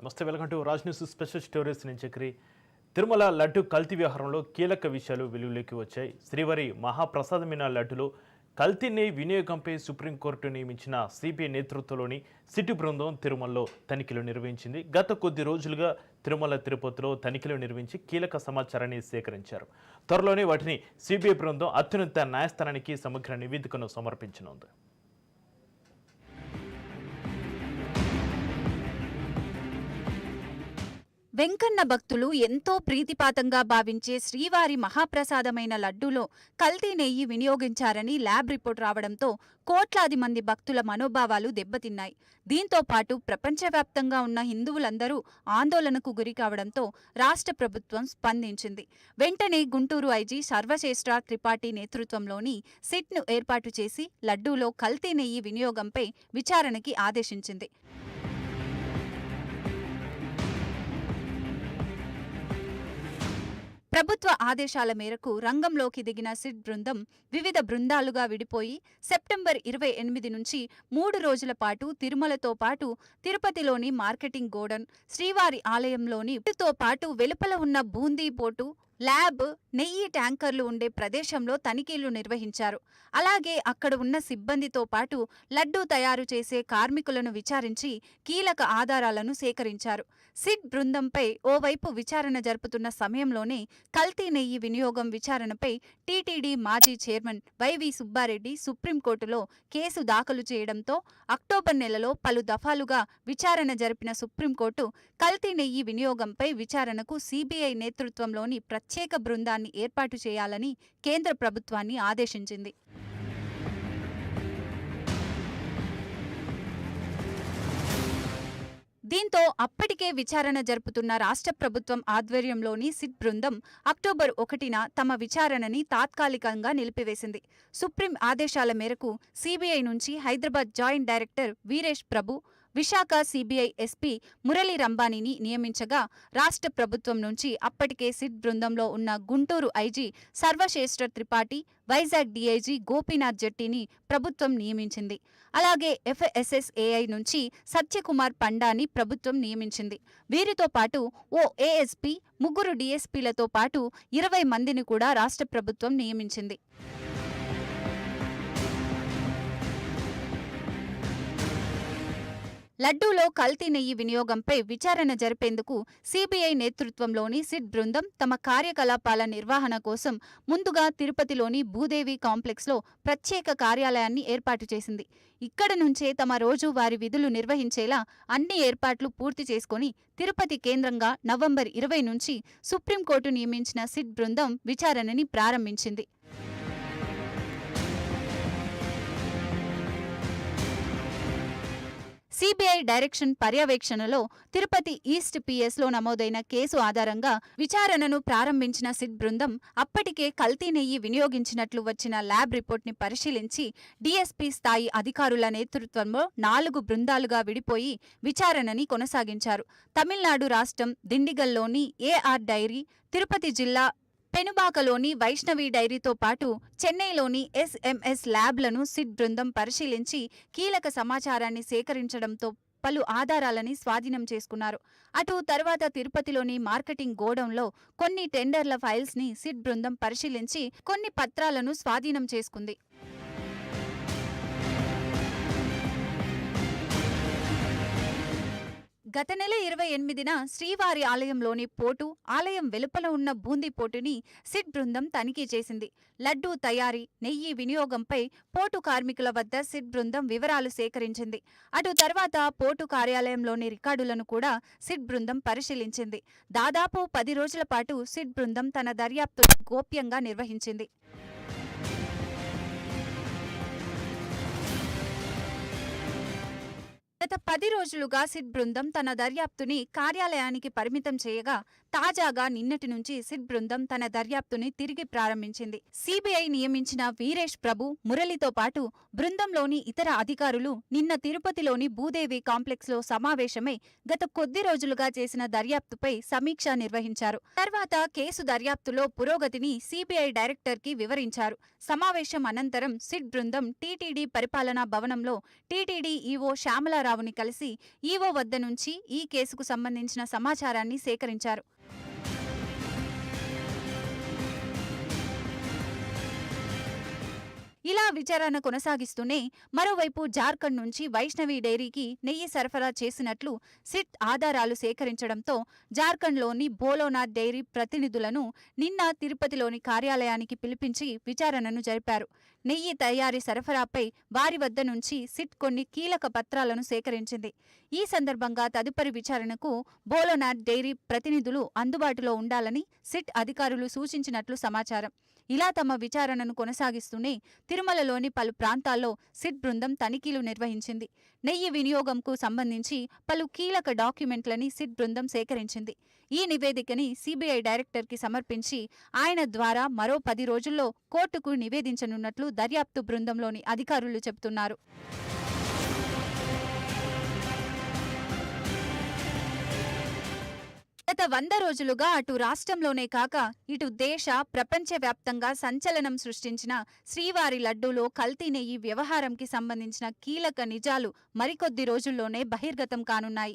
నమస్తే welcome to Raj news special stories. నేను చక్రి. తిరుమల లడ్డు కల్తీ వ్యవహారంలో కీలక విషయాలు వెలుగులోకి వచ్చాయి. శ్రీవారి మహాప్రసాదమైన లడ్డులో కల్తీని వినియోగంపై సుప్రీంకోర్టు నియమించిన సిబిఐ నేతృత్వంలోని సిటీ బృందం తిరుమలలో తనిఖీలు నిర్వహించింది. గత కొద్ది రోజులుగా తిరుమల తిరుపతిలో తనిఖీలు నిర్వహించి కీలక సమాచారాన్ని సేకరించారు. త్వరలోనే వాటిని సిబిఐ బృందం అత్యున్నత న్యాయస్థానానికి సమగ్ర నివేదికను సమర్పించనుంది. వెంకన్న భక్తులు ఎంతో ప్రీతిపాతంగా భావించే శ్రీవారి మహాప్రసాదమైన లడ్డూలో కల్తీ నెయ్యి వినియోగించారని ల్యాబ్ రిపోర్ట్ రావడంతో కోట్లాది మంది భక్తుల మనోభావాలు దెబ్బతిన్నాయి. దీంతో పాటు ప్రపంచవ్యాప్తంగా ఉన్న హిందువులందరూ ఆందోళనకు గురి కావడంతో రాష్ట్ర ప్రభుత్వం స్పందించింది. వెంటనే గుంటూరు ఐజీ సర్వశ్రేష్ఠ త్రిపాఠి నేతృత్వంలోని సిట్ను ఏర్పాటు చేసి లడ్డూలో కల్తీ నెయ్యి వినియోగంపై విచారణకి ఆదేశించింది. ప్రభుత్వ ఆదేశాల మేరకు రంగంలోకి దిగిన సిడ్ బృందం వివిధ బృందాలుగా విడిపోయి సెప్టెంబర్ ఇరవై ఎనిమిది నుంచి మూడు రోజుల పాటు తిరుమలతో పాటు తిరుపతిలోని మార్కెటింగ్ గోడన్ శ్రీవారి ఆలయంలోని తో పాటు వెలుపల ఉన్న బూందీ పోటు ల్యాబ్ నెయ్యి ట్యాంకర్లు ఉండే ప్రదేశంలో తనిఖీలు నిర్వహించారు. అలాగే అక్కడ ఉన్న సిబ్బందితో పాటు లడ్డూ తయారు చేసే కార్మికులను విచారించి కీలక ఆధారాలను సేకరించారు. సిట్ బృందంపై ఓవైపు విచారణ జరుపుతున్న సమయంలోనే కల్తీ నెయ్యి వినియోగం విచారణపై టీటీడీ మాజీ చైర్మన్ వైవి సుబ్బారెడ్డి సుప్రీంకోర్టులో కేసు దాఖలు చేయడంతో అక్టోబర్ నెలలో పలు దఫాలుగా విచారణ జరిపిన సుప్రీంకోర్టు కల్తీ నెయ్యి వినియోగంపై విచారణకు సీబీఐ నేతృత్వంలోని ప్రత్యేక ప్రత్యేక బృందాన్ని ఏర్పాటు చేయాలని కేంద్ర ప్రభుత్వాన్ని ఆదేశించింది. దీంతో అప్పటికే విచారణ జరుపుతున్న రాష్ట్ర ప్రభుత్వం ఆధ్వర్యంలోని సిట్ బృందం అక్టోబర్ ఒకటిన తమ విచారణని తాత్కాలికంగా నిలిపివేసింది. సుప్రీం ఆదేశాల మేరకు సీబీఐ నుంచి Hyderabad joint director Veeresh Prabhu Visakha CBI SP Murali రంబానీని నియమించగా రాష్ట్ర ప్రభుత్వం నుంచి అప్పటికే సిట్ బృందంలో ఉన్న గుంటూరు ఐజీ సర్వశ్రేష్ఠ త్రిపాఠి వైజాగ్ డీఐజీ గోపీనాథ్ జట్టిని ప్రభుత్వం నియమించింది. అలాగే ఎఫ్ఎస్ఎస్ఏఐ నుంచి సత్యకుమార్ పండాని ప్రభుత్వం నియమించింది. వీరితో పాటు ఓ ఏఎస్పీ ముగ్గురు డీఎస్పీలతో పాటు ఇరవై మందిని కూడా రాష్ట్ర ప్రభుత్వం నియమించింది. లడ్డూలో కల్తీ నెయ్యి వినియోగంపై విచారణ జరిపేందుకు సీబీఐ నేతృత్వంలోని సిట్ బృందం తమ కార్యకలాపాల నిర్వహణ కోసం ముందుగా తిరుపతిలోని భూదేవి కాంప్లెక్స్లో ప్రత్యేక కార్యాలయాన్ని ఏర్పాటు చేసింది. ఇక్కడ నుంచే తమ రోజువారి విధులు నిర్వహించేలా అన్ని ఏర్పాట్లు పూర్తి చేసుకొని తిరుపతి కేంద్రంగా నవంబర్ ఇరవై నుంచి సుప్రీంకోర్టు నియమించిన సిట్ బృందం విచారణని ప్రారంభించింది. సిబిఐ డైరెక్షన్ పర్యవేక్షణలో తిరుపతి ఈస్ట్ పిఎస్లో నమోదైన కేసు ఆధారంగా విచారణను ప్రారంభించిన సిద్ బృందం అప్పటికే కల్తీ నెయ్యి వినియోగించినట్లు వచ్చిన ల్యాబ్ రిపోర్ట్ని పరిశీలించి డీఎస్పీ స్థాయి అధికారుల నేతృత్వంలో నాలుగు బృందాలుగా విడిపోయి విచారణని కొనసాగించారు. తమిళనాడు రాష్ట్రం దిండిగల్లోని ఏఆర్ డైరీ తిరుపతి జిల్లా పెనుబాకలోని వైష్ణవి డైరీతో పాటు చెన్నైలోని ఎస్ఎంఎస్ ల్యాబ్లను సిడ్ బృందం పరిశీలించి కీలక సమాచారాన్ని సేకరించడంతో పలు ఆధారాలని స్వాధీనం చేసుకున్నారు. అటు తర్వాత తిరుపతిలోని మార్కెటింగ్ గోడౌన్లో కొన్ని టెండర్ల ఫైల్స్ని బృందం పరిశీలించి కొన్ని పత్రాలను స్వాధీనం చేసుకుంది. గత నెల ఇరవై ఎనిమిదిన శ్రీవారి ఆలయంలోని పోటు ఆలయం వెలుపల ఉన్న బూందీ పోటుని సిట్ బృందం తనిఖీ చేసింది. లడ్డూ తయారీ నెయ్యి వినియోగంపై పోటు కార్మికుల వద్ద సిట్ బృందం వివరాలు సేకరించింది. అటు తర్వాత పోటు కార్యాలయంలోని రికార్డులను కూడా సిట్ బృందం పరిశీలించింది. దాదాపు పది రోజుల పాటు సిట్ బృందం తన దర్యాప్తును గోప్యంగా నిర్వహించింది. గత పది రోజులుగా సిట్ బృందం తన దర్యాప్తుని కార్యాలయానికి పరిమితం చేయగా తాజాగా నిన్నటి నుంచి సిట్ బృందం తన దర్యాప్తుని తిరిగి ప్రారంభించింది. సిబిఐ నియమించిన వీరేష్ ప్రభు మురళితో పాటు బృందంలోని ఇతర అధికారులు నిన్న తిరుపతిలోని భూదేవి కాంప్లెక్స్లో సమావేశమై గత కొద్ది రోజులుగా చేసిన దర్యాప్తుపై సమీక్ష నిర్వహించారు. తర్వాత కేసు దర్యాప్తులో పురోగతిని సిబిఐ డైరెక్టర్కి వివరించారు. సమావేశం అనంతరం సిట్ బృందం టీటీడీ పరిపాలనా భవనంలో టీటీడీ ఈవో శ్యామలారావుని కలిసి ఈవో వద్ద నుంచి ఈ కేసుకు సంబంధించిన సమాచారాన్ని సేకరించారు. ఇలా విచారణ కొనసాగిస్తూనే మరోవైపు జార్ఖండ్ నుంచి వైష్ణవి డైరీకి నెయ్యి సరఫరా చేసినట్లు సిట్ ఆధారాలు సేకరించడంతో జార్ఖండ్లోని బోలోనాథ్ డైరీ ప్రతినిధులను నిన్న తిరుపతిలోని కార్యాలయానికి పిలిపించి విచారణను జరిపారు. నెయ్యి తయారీ సరఫరాపై వారి వద్ద నుంచి సిట్ కొన్ని కీలక పత్రాలను సేకరించింది. ఈ సందర్భంగా తదుపరి విచారణకు బోలోనాథ్ డైరీ ప్రతినిధులు అందుబాటులో ఉండాలని సిట్ అధికారులు సూచించినట్లు సమాచారం. ఇలా తమ విచారణను కొనసాగిస్తూనే తిరుమలలోని పలు ప్రాంతాల్లో సిట్ బృందం తనిఖీలు నిర్వహించింది. నెయ్యి వినియోగంకు సంబంధించి పలు కీలక డాక్యుమెంట్లని సిట్ బృందం సేకరించింది. ఈ నివేదికని సిబిఐ డైరెక్టర్కి సమర్పించి ఆయన ద్వారా మరో పది రోజుల్లో కోర్టుకు నివేదించనున్నట్లు దర్యాప్తు బృందంలోని అధికారులు చెబుతున్నారు. గత వంద రోజులుగా అటు రాష్ట్రంలోనే కాక ఇటు దేశ ప్రపంచవ్యాప్తంగా సంచలనం సృష్టించిన శ్రీవారి లడ్డూలో కల్తీ నెయ్యి వ్యవహారంకి సంబంధించిన కీలక నిజాలు మరికొద్ది రోజుల్లోనే బహిర్గతం కానున్నాయి.